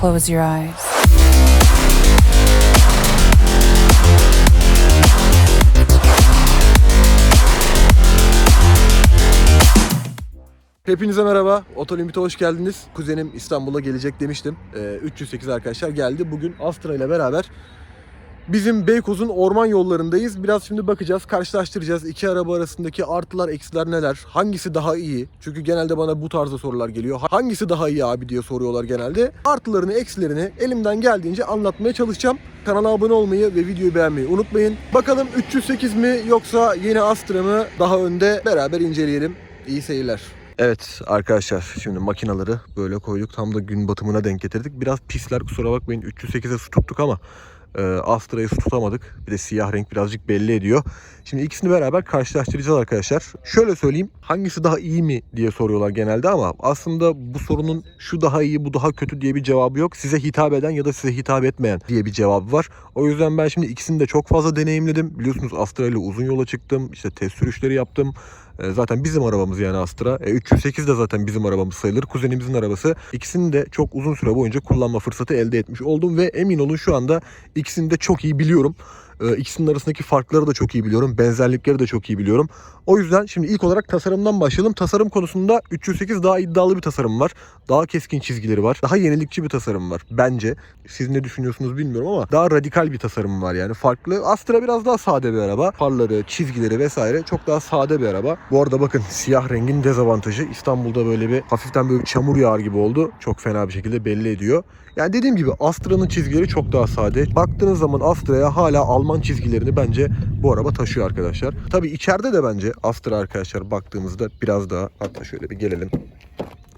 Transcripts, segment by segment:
close your eyes. Hepinize merhaba. Otolimit'e hoş geldiniz. Kuzenim İstanbul'a gelecek demiştim. Ee, 308 arkadaşlar geldi. Bugün Astra ile beraber bizim Beykoz'un orman yollarındayız. Biraz şimdi bakacağız, karşılaştıracağız. İki araba arasındaki artılar, eksiler neler? Hangisi daha iyi? Çünkü genelde bana bu tarzda sorular geliyor. Hangisi daha iyi abi diye soruyorlar genelde. Artılarını, eksilerini elimden geldiğince anlatmaya çalışacağım. Kanala abone olmayı ve videoyu beğenmeyi unutmayın. Bakalım 308 mi yoksa yeni Astra mı? Daha önde beraber inceleyelim. İyi seyirler. Evet arkadaşlar şimdi makinaları böyle koyduk. Tam da gün batımına denk getirdik. Biraz pisler kusura bakmayın 308'e su tuttuk ama e, Astra'yı tutamadık. Bir de siyah renk birazcık belli ediyor. Şimdi ikisini beraber karşılaştıracağız arkadaşlar. Şöyle söyleyeyim hangisi daha iyi mi diye soruyorlar genelde ama aslında bu sorunun şu daha iyi bu daha kötü diye bir cevabı yok. Size hitap eden ya da size hitap etmeyen diye bir cevabı var. O yüzden ben şimdi ikisini de çok fazla deneyimledim. Biliyorsunuz Astra ile uzun yola çıktım. İşte test sürüşleri yaptım. E, Zaten bizim arabamız yani Astra. E, 308 de zaten bizim arabamız sayılır. Kuzenimizin arabası. İkisini de çok uzun süre boyunca kullanma fırsatı elde etmiş oldum ve emin olun şu anda ikisini de çok iyi biliyorum. E, İkisinin arasındaki farkları da çok iyi biliyorum. Benzerlikleri de çok iyi biliyorum. O yüzden şimdi ilk olarak tasarımdan başlayalım. Tasarım konusunda 308 daha iddialı bir tasarım var. Daha keskin çizgileri var. Daha yenilikçi bir tasarım var bence. Siz ne düşünüyorsunuz bilmiyorum ama daha radikal bir tasarım var yani. Farklı. Astra biraz daha sade bir araba. Farları, çizgileri vesaire çok daha sade bir araba. Bu arada bakın siyah rengin dezavantajı İstanbul'da böyle bir hafiften böyle bir çamur yağar gibi oldu. Çok fena bir şekilde belli ediyor. Yani dediğim gibi Astra'nın çizgileri çok daha sade. Baktığınız zaman Astra'ya hala Alman çizgilerini bence bu araba taşıyor arkadaşlar. Tabii içeride de bence Astra arkadaşlar baktığımızda biraz daha hatta şöyle bir gelelim.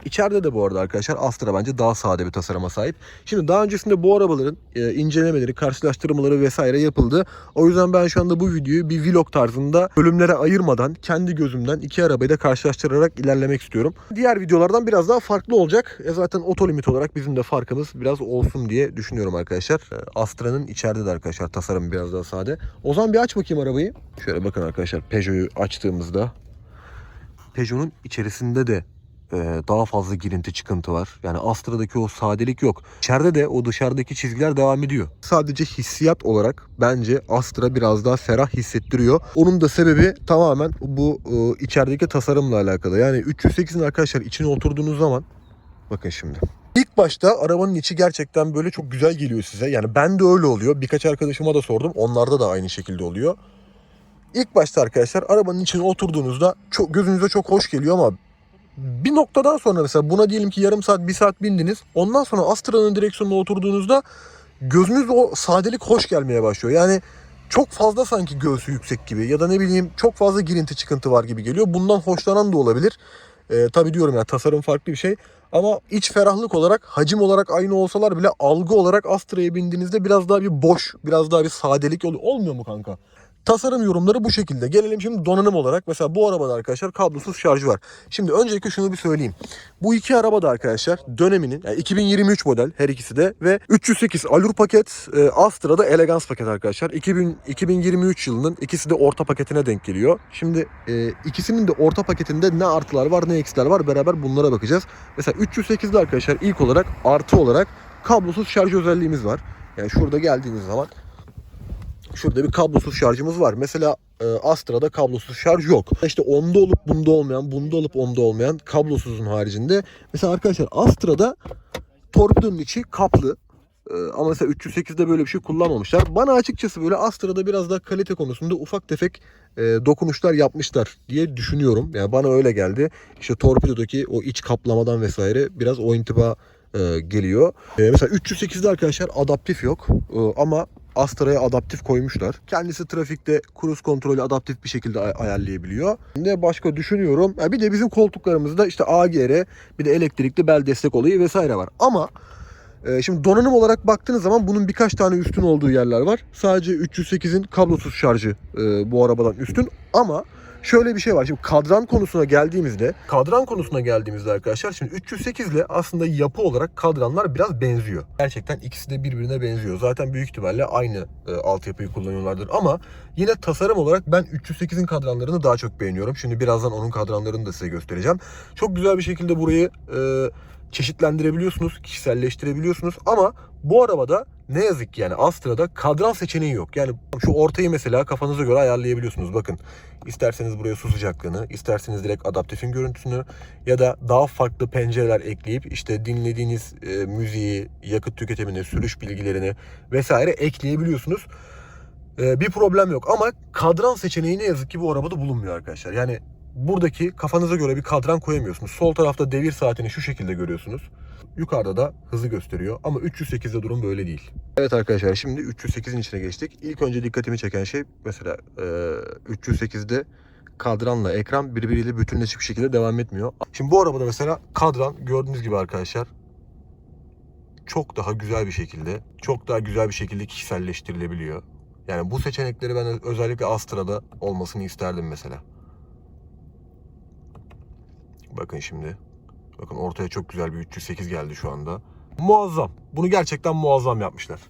İçeride de bu arada arkadaşlar Astra bence daha sade bir tasarıma sahip. Şimdi daha öncesinde bu arabaların e, incelemeleri, karşılaştırmaları vesaire yapıldı. O yüzden ben şu anda bu videoyu bir vlog tarzında bölümlere ayırmadan kendi gözümden iki arabayı da karşılaştırarak ilerlemek istiyorum. Diğer videolardan biraz daha farklı olacak. E, zaten otolimit olarak bizim de farkımız biraz olsun diye düşünüyorum arkadaşlar. E, Astra'nın içeride de arkadaşlar tasarımı biraz daha sade. O zaman bir aç bakayım arabayı. Şöyle bakın arkadaşlar Peugeot'u açtığımızda Peugeot'un içerisinde de e, daha fazla girinti çıkıntı var. Yani Astra'daki o sadelik yok. İçeride de o dışarıdaki çizgiler devam ediyor. Sadece hissiyat olarak bence Astra biraz daha ferah hissettiriyor. Onun da sebebi tamamen bu e, içerideki tasarımla alakalı. Yani 308'in arkadaşlar içine oturduğunuz zaman bakın şimdi. İlk başta arabanın içi gerçekten böyle çok güzel geliyor size. Yani ben de öyle oluyor. Birkaç arkadaşıma da sordum. Onlarda da aynı şekilde oluyor. İlk başta arkadaşlar arabanın içine oturduğunuzda çok gözünüze çok hoş geliyor ama bir noktadan sonra mesela buna diyelim ki yarım saat bir saat bindiniz. Ondan sonra Astra'nın direksiyonuna oturduğunuzda gözünüz o sadelik hoş gelmeye başlıyor. Yani çok fazla sanki göğsü yüksek gibi ya da ne bileyim çok fazla girinti çıkıntı var gibi geliyor. Bundan hoşlanan da olabilir. Ee, tabii diyorum ya tasarım farklı bir şey. Ama iç ferahlık olarak, hacim olarak aynı olsalar bile algı olarak Astra'ya bindiğinizde biraz daha bir boş, biraz daha bir sadelik oluyor. Olmuyor mu kanka? Tasarım yorumları bu şekilde. Gelelim şimdi donanım olarak. Mesela bu arabada arkadaşlar kablosuz şarj var. Şimdi öncelikle şunu bir söyleyeyim. Bu iki araba da arkadaşlar döneminin yani 2023 model her ikisi de ve 308 Allure paket, e, Astra'da Elegance paket arkadaşlar. 2000, 2023 yılının ikisi de orta paketine denk geliyor. Şimdi e, ikisinin de orta paketinde ne artılar var ne eksiler var beraber bunlara bakacağız. Mesela 308'de arkadaşlar ilk olarak artı olarak kablosuz şarj özelliğimiz var. Yani şurada geldiğiniz zaman şurada bir kablosuz şarjımız var. Mesela e, Astra'da kablosuz şarj yok. İşte onda olup bunda olmayan, bunda olup onda olmayan kablosuzun haricinde. Mesela arkadaşlar Astra'da torpidonun içi kaplı. E, ama mesela 308'de böyle bir şey kullanmamışlar. Bana açıkçası böyle Astra'da biraz daha kalite konusunda ufak tefek e, dokunuşlar yapmışlar diye düşünüyorum. Yani bana öyle geldi. İşte torpidodaki o iç kaplamadan vesaire biraz o intiba e, geliyor. E, mesela 308'de arkadaşlar adaptif yok. E, ama Astra'ya adaptif koymuşlar. Kendisi trafikte cruise kontrolü adaptif bir şekilde ay- ayarlayabiliyor. Ne başka düşünüyorum. Ha, bir de bizim koltuklarımızda işte AGR bir de elektrikli bel destek olayı vesaire var. Ama e, şimdi donanım olarak baktığınız zaman bunun birkaç tane üstün olduğu yerler var. Sadece 308'in kablosuz şarjı e, bu arabadan üstün. Ama şöyle bir şey var. Şimdi kadran konusuna geldiğimizde, kadran konusuna geldiğimizde arkadaşlar şimdi 308 ile aslında yapı olarak kadranlar biraz benziyor. Gerçekten ikisi de birbirine benziyor. Zaten büyük ihtimalle aynı e, altyapıyı kullanıyorlardır ama yine tasarım olarak ben 308'in kadranlarını daha çok beğeniyorum. Şimdi birazdan onun kadranlarını da size göstereceğim. Çok güzel bir şekilde burayı e, çeşitlendirebiliyorsunuz, kişiselleştirebiliyorsunuz ama bu arabada ne yazık ki yani Astra'da kadran seçeneği yok. Yani şu ortayı mesela kafanıza göre ayarlayabiliyorsunuz. Bakın isterseniz buraya su sıcaklığını, isterseniz direkt adaptifin görüntüsünü ya da daha farklı pencereler ekleyip işte dinlediğiniz e, müziği, yakıt tüketimini, sürüş bilgilerini vesaire ekleyebiliyorsunuz. E, bir problem yok ama kadran seçeneği ne yazık ki bu arabada bulunmuyor arkadaşlar. Yani buradaki kafanıza göre bir kadran koyamıyorsunuz. Sol tarafta devir saatini şu şekilde görüyorsunuz. Yukarıda da hızı gösteriyor ama 308'de durum böyle değil. Evet arkadaşlar şimdi 308'in içine geçtik. İlk önce dikkatimi çeken şey mesela e, 308'de kadranla ekran birbiriyle bütünleşik bir şekilde devam etmiyor. Şimdi bu arabada mesela kadran gördüğünüz gibi arkadaşlar çok daha güzel bir şekilde, çok daha güzel bir şekilde kişiselleştirilebiliyor. Yani bu seçenekleri ben özellikle Astra'da olmasını isterdim mesela. Bakın şimdi. Bakın ortaya çok güzel bir 308 geldi şu anda. Muazzam. Bunu gerçekten muazzam yapmışlar.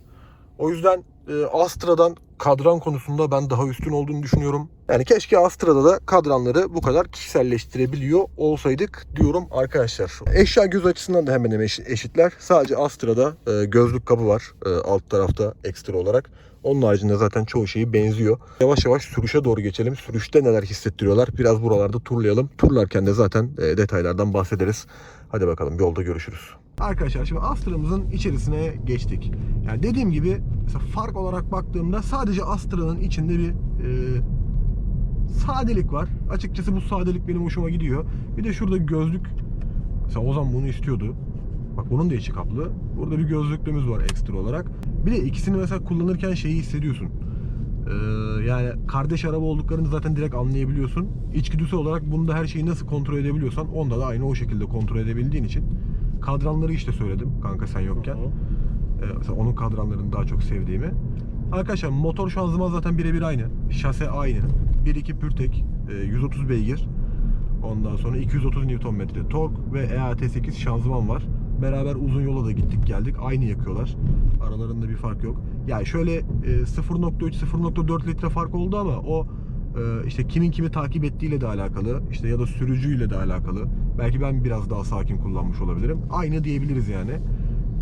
O yüzden e, Astra'dan kadran konusunda ben daha üstün olduğunu düşünüyorum. Yani keşke Astra'da da kadranları bu kadar kişiselleştirebiliyor olsaydık diyorum arkadaşlar. Eşya göz açısından da hemen hemen eş- eşitler. Sadece Astra'da e, gözlük kabı var e, alt tarafta ekstra olarak. Onun haricinde zaten çoğu şeyi benziyor. Yavaş yavaş sürüşe doğru geçelim. Sürüşte neler hissettiriyorlar? Biraz buralarda turlayalım. Turlarken de zaten e, detaylardan bahsederiz. Hadi bakalım yolda görüşürüz. Arkadaşlar şimdi Astra'mızın içerisine geçtik. Yani dediğim gibi mesela fark olarak baktığımda sadece Astra'nın içinde bir e, sadelik var. Açıkçası bu sadelik benim hoşuma gidiyor. Bir de şurada gözlük. Mesela Ozan bunu istiyordu. Bak bunun da içi kaplı. Burada bir gözlüklüğümüz var ekstra olarak. Bir de ikisini mesela kullanırken şeyi hissediyorsun. Ee, yani kardeş araba olduklarını zaten direkt anlayabiliyorsun. İçgüdüsü olarak bunda her şeyi nasıl kontrol edebiliyorsan onda da aynı o şekilde kontrol edebildiğin için. Kadranları işte söyledim kanka sen yokken. Ee, mesela onun kadranlarını daha çok sevdiğimi. Arkadaşlar motor şanzıman zaten birebir aynı. Şase aynı. 1.2 Pürtek, e, 130 beygir. Ondan sonra 230 Nm tork ve E EAT8 şanzıman var. Beraber uzun yola da gittik geldik. Aynı yakıyorlar. Aralarında bir fark yok. Yani şöyle e, 0.3 0.4 litre fark oldu ama o e, işte kimin kimi takip ettiğiyle de alakalı. işte ya da sürücüyle de alakalı. Belki ben biraz daha sakin kullanmış olabilirim. Aynı diyebiliriz yani.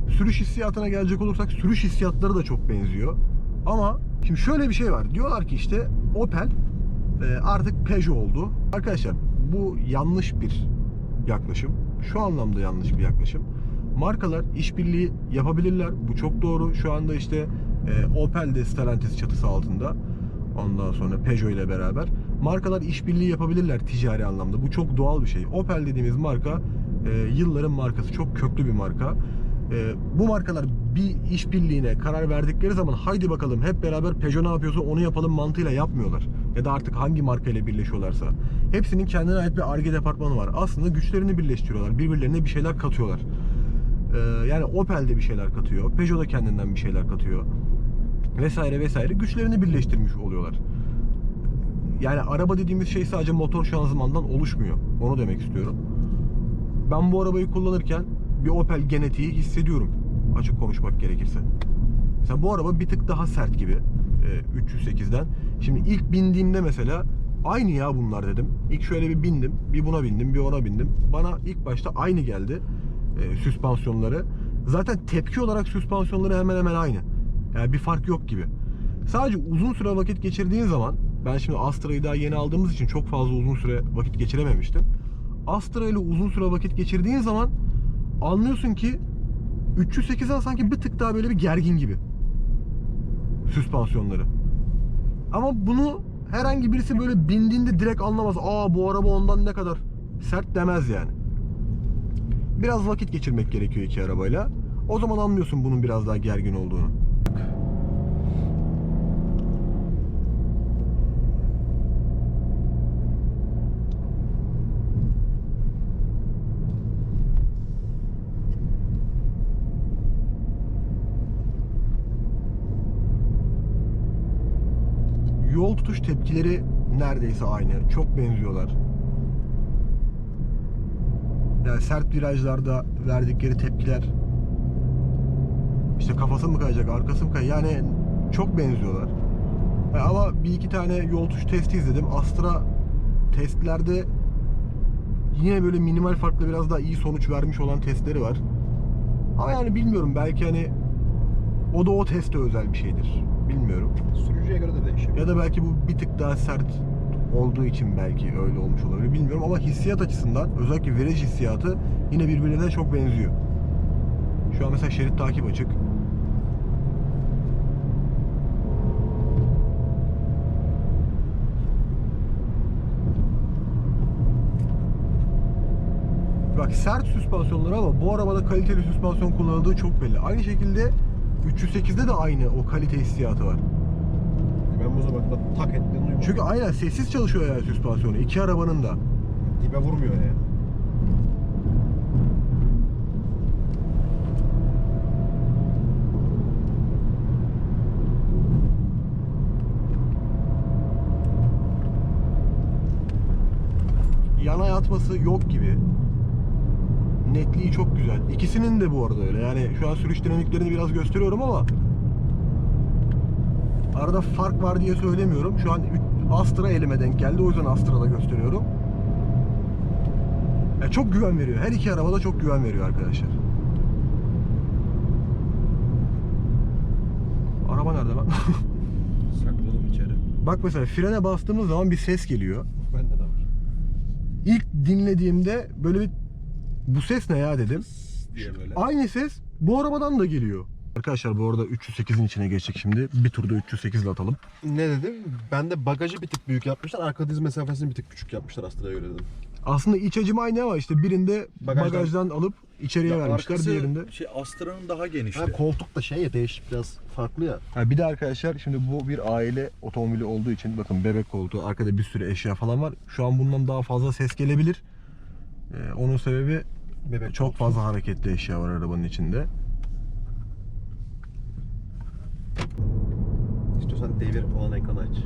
Sürüş hissiyatına gelecek olursak sürüş hissiyatları da çok benziyor. Ama şimdi şöyle bir şey var. Diyorlar ki işte Opel e, artık Peugeot oldu. Arkadaşlar bu yanlış bir yaklaşım. Şu anlamda yanlış bir yaklaşım. Markalar işbirliği yapabilirler. Bu çok doğru. Şu anda işte e, Opel de Stellantis çatısı altında. Ondan sonra Peugeot ile beraber. Markalar işbirliği yapabilirler ticari anlamda. Bu çok doğal bir şey. Opel dediğimiz marka e, yılların markası. Çok köklü bir marka. E, bu markalar bir işbirliğine karar verdikleri zaman haydi bakalım hep beraber Peugeot ne yapıyorsa onu yapalım mantığıyla yapmıyorlar. Ya da artık hangi markayla birleşiyorlarsa. Hepsinin kendine ait bir ARGE departmanı var. Aslında güçlerini birleştiriyorlar. Birbirlerine bir şeyler katıyorlar. Ee, yani Opel de bir şeyler katıyor. Peugeot da kendinden bir şeyler katıyor. Vesaire vesaire. Güçlerini birleştirmiş oluyorlar. Yani araba dediğimiz şey sadece motor şanzımandan oluşmuyor. Onu demek istiyorum. Ben bu arabayı kullanırken bir Opel genetiği hissediyorum. Açık konuşmak gerekirse. Mesela bu araba bir tık daha sert gibi. e, 308'den. Şimdi ilk bindiğimde mesela aynı ya bunlar dedim. İlk şöyle bir bindim. Bir buna bindim, bir ona bindim. Bana ilk başta aynı geldi. E, süspansiyonları. Zaten tepki olarak süspansiyonları hemen hemen aynı. Yani bir fark yok gibi. Sadece uzun süre vakit geçirdiğin zaman ben şimdi Astra'yı daha yeni aldığımız için çok fazla uzun süre vakit geçirememiştim. Astra ile uzun süre vakit geçirdiğin zaman anlıyorsun ki 308'den sanki bir tık daha böyle bir gergin gibi. Süspansiyonları. Ama bunu herhangi birisi böyle bindiğinde direkt anlamaz. Aa bu araba ondan ne kadar sert demez yani. Biraz vakit geçirmek gerekiyor iki arabayla. O zaman anlıyorsun bunun biraz daha gergin olduğunu. Yol tutuş tepkileri neredeyse aynı. Çok benziyorlar. Yani sert virajlarda verdikleri tepkiler işte kafası mı kayacak, arkası mı kayacak yani çok benziyorlar. E, Ama bir iki tane yol tuş testi izledim. Astra testlerde yine böyle minimal farkla biraz daha iyi sonuç vermiş olan testleri var. Ama yani bilmiyorum belki hani o da o teste özel bir şeydir. Bilmiyorum. Sürücüye göre de değişiyor. Ya da belki bu bir tık daha sert olduğu için belki öyle olmuş olabilir. Bilmiyorum ama hissiyat açısından özellikle viraj hissiyatı yine birbirine çok benziyor. Şu an mesela şerit takip açık. Bak sert süspansiyonları ama bu arabada kaliteli süspansiyon kullanıldığı çok belli. Aynı şekilde 308'de de aynı o kalite hissiyatı var. Zaman da tak ettiğini duymadım. Çünkü aynen sessiz çalışıyor yani süspansiyonu. iki arabanın da. dibe vurmuyor yani. Yana yatması yok gibi. Netliği çok güzel. İkisinin de bu arada öyle. Yani şu an sürüş dinamiklerini biraz gösteriyorum ama arada fark var diye söylemiyorum. Şu an Astra elime denk geldi. O yüzden Astra'da gösteriyorum. Ya çok güven veriyor. Her iki arabada çok güven veriyor arkadaşlar. Araba nerede lan? Sakladım içeri. Bak mesela frene bastığımız zaman bir ses geliyor. Bende de var. İlk dinlediğimde böyle bir bu ses ne ya dedim. Diye böyle. Aynı ses bu arabadan da geliyor. Arkadaşlar bu arada 308'in içine geçecek şimdi. Bir turda 308 ile atalım. Ne dedim? Ben de bagajı bir tık büyük yapmışlar. Arka diz mesafesini bir tık küçük yapmışlar Astra'ya göre dedim. Aslında iç hacim aynı ama işte birinde bagajdan, Bagajdan- alıp içeriye Ya vermişler. arkası Diğerinde. şey Astra'nın daha genişti. Ha, koltuk da şey ya değişik biraz farklı ya. Ha, bir de arkadaşlar şimdi bu bir aile otomobili olduğu için bakın bebek koltuğu arkada bir sürü eşya falan var. Şu an bundan daha fazla ses gelebilir. Ee, onun sebebi Bebek çok koltuğu. fazla hareketli eşya var arabanın içinde. İstiyorsan devir falan ekranı aç.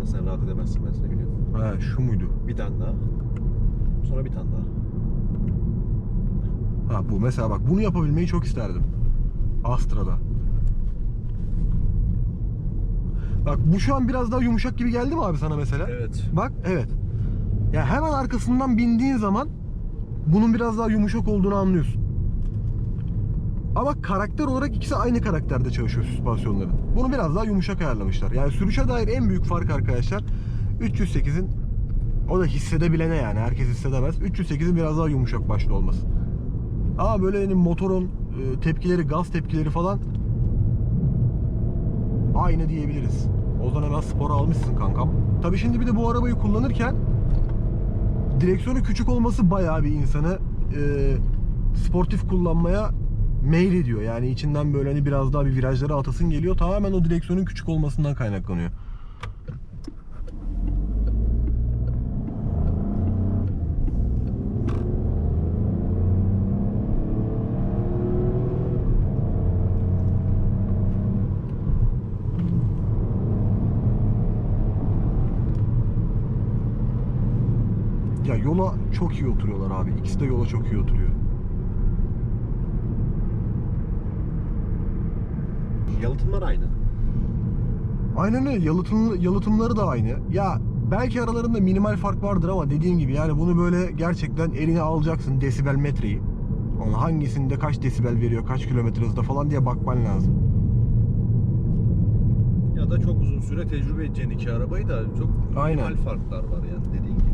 Nasıl sen rahat edemezsin ben seni biliyorum. Ha şu muydu? Bir tane daha. Sonra bir tane daha. Ha bu mesela bak bunu yapabilmeyi çok isterdim. Astra'da. Bak bu şu an biraz daha yumuşak gibi geldi mi abi sana mesela? Evet. Bak evet. Ya hemen arkasından bindiğin zaman bunun biraz daha yumuşak olduğunu anlıyorsun. Ama karakter olarak ikisi aynı karakterde çalışıyor süspansiyonların. Bunu biraz daha yumuşak ayarlamışlar. Yani sürüşe dair en büyük fark arkadaşlar 308'in o da hissedebilene yani herkes hissedemez. 308'in biraz daha yumuşak başlı olması. Ama böyle hani motorun e, tepkileri, gaz tepkileri falan aynı diyebiliriz. O zaman hemen spora almışsın kankam. Tabii şimdi bir de bu arabayı kullanırken direksiyonu küçük olması bayağı bir insanı e, sportif kullanmaya meyil ediyor. Yani içinden böyle hani biraz daha bir virajlara atasın geliyor. Tamamen o direksiyonun küçük olmasından kaynaklanıyor. Ya yola çok iyi oturuyorlar abi. İkisi de yola çok iyi oturuyor. Yalıtımlar aynı. Aynen öyle. Yalıtım, yalıtımları da aynı. Ya belki aralarında minimal fark vardır ama dediğim gibi yani bunu böyle gerçekten eline alacaksın desibel metreyi. Onun hangisinde kaç desibel veriyor, kaç kilometre hızda falan diye bakman lazım. Ya da çok uzun süre tecrübe edeceğin iki arabayı da çok Aynen. minimal farklar var yani dediğin gibi.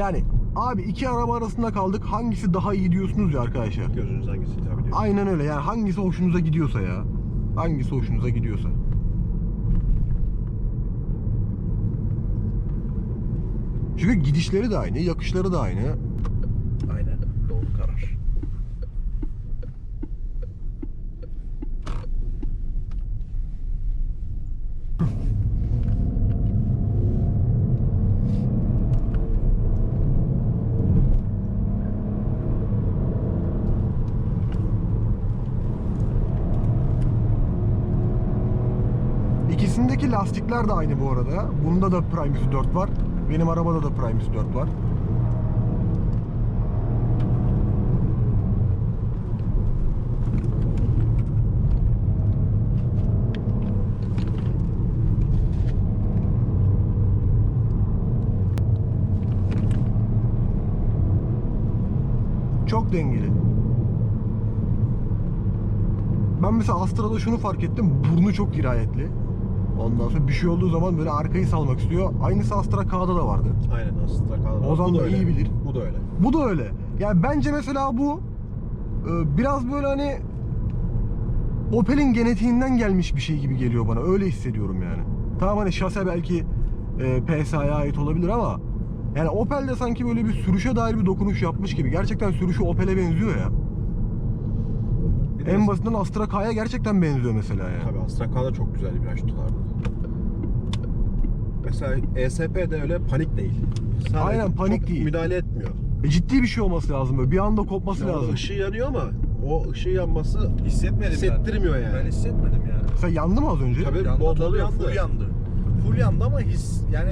Yani abi iki araba arasında kaldık. Hangisi daha iyi diyorsunuz ya arkadaşlar. Gözünüz hangisi hitap ediyor? Aynen öyle. Yani hangisi hoşunuza gidiyorsa ya. Hangisi hoşunuza gidiyorsa. Çünkü gidişleri de aynı, yakışları da aynı. Aynen. Doğru karar. İkisindeki lastikler de aynı bu arada. Bunda da Prime 4 var. Benim arabada da Primus 4 var. Çok dengeli. Ben mesela Astra'da şunu fark ettim. Burnu çok dirayetli. Ondan sonra bir şey olduğu zaman böyle arkayı salmak istiyor. Aynısı Astra K'da da vardı. Aynen Astra kadar. Ozan da öyle. iyi bilir. Bu da öyle. Bu da öyle. Yani bence mesela bu e, biraz böyle hani Opel'in genetiğinden gelmiş bir şey gibi geliyor bana. Öyle hissediyorum yani. Tamam hani şase belki e, PSA'ya ait olabilir ama yani Opel de sanki böyle bir sürüşe dair bir dokunuş yapmış gibi. Gerçekten sürüşü Opel'e benziyor ya. En basitinden Astra K'ya gerçekten benziyor mesela yani. Tabii Astra K da çok güzel bir viraj tutardı. Mesela ESP de öyle panik değil. Sadece Aynen, panik çok değil. Müdahale etmiyor. E, ciddi bir şey olması lazım böyle. Bir anda kopması Orada lazım. ışığı yanıyor ama o ışığı yanması Hissetmedim Hissettirmiyor ben. yani. Ben hissetmedim yani. Sen yandı mı az önce? Tabii. Yandı, bol bol tabii, yandı. Full yandı. Full yandı ama his yani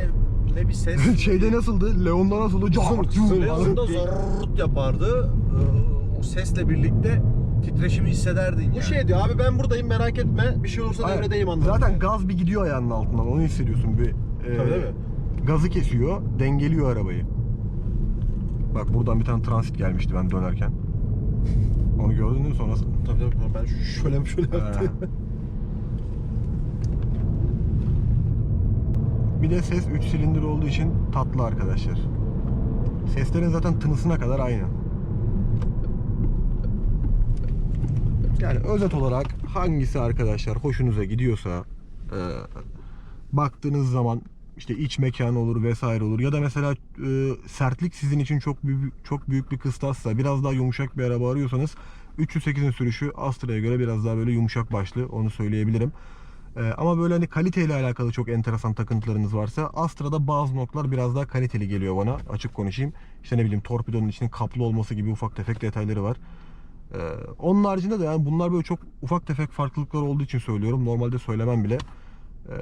ne bir ses. Şeyde nasıldı? Leon'da nasıldı? Cart, zın, Leon'da zorrt yapardı. Ee, O sesle birlikte titreşimi hissederdin Bu yani. şey diyor abi ben buradayım merak etme bir şey olursa Aynen. devredeyim anlamında. Zaten gaz bir gidiyor ayağının altından onu hissediyorsun bir. E, Tabii, tabii. Gazı kesiyor, dengeliyor arabayı. Bak buradan bir tane transit gelmişti ben dönerken. Onu gördün değil mi sonrası? Tabii tabii ben şöyle şöyle yaptım. bir de ses 3 silindir olduğu için tatlı arkadaşlar. Seslerin zaten tınısına kadar aynı. Yani özet olarak hangisi arkadaşlar hoşunuza gidiyorsa e, baktığınız zaman işte iç mekanı olur vesaire olur ya da mesela e, sertlik sizin için çok büyük çok büyük bir kıstassa biraz daha yumuşak bir araba arıyorsanız 308'in sürüşü Astra'ya göre biraz daha böyle yumuşak başlı onu söyleyebilirim. E, ama böyle hani kaliteyle alakalı çok enteresan takıntılarınız varsa Astra'da bazı noktalar biraz daha kaliteli geliyor bana açık konuşayım. İşte ne bileyim torpidonun içinin kaplı olması gibi ufak tefek detayları var. Ee, onun haricinde de yani bunlar böyle çok ufak tefek farklılıklar olduğu için söylüyorum. Normalde söylemem bile. Ee,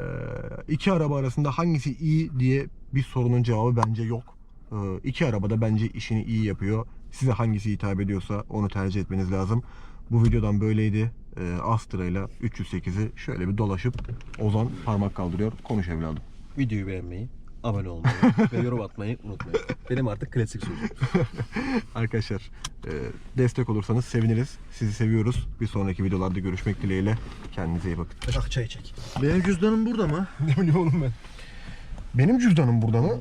iki araba arasında hangisi iyi diye bir sorunun cevabı bence yok. Ee, iki araba da bence işini iyi yapıyor. Size hangisi hitap ediyorsa onu tercih etmeniz lazım. Bu videodan böyleydi. Ee, Astra ile 308'i şöyle bir dolaşıp Ozan parmak kaldırıyor. Konuş evladım. Videoyu beğenmeyi, abone olmayı ve yorum atmayı unutmayın. Benim artık klasik sözüm. Arkadaşlar e, destek olursanız seviniriz. Sizi seviyoruz. Bir sonraki videolarda görüşmek dileğiyle. Kendinize iyi bakın. Ah çayı çek. Benim cüzdanım burada mı? Ne bileyim oğlum ben. Benim cüzdanım burada mı?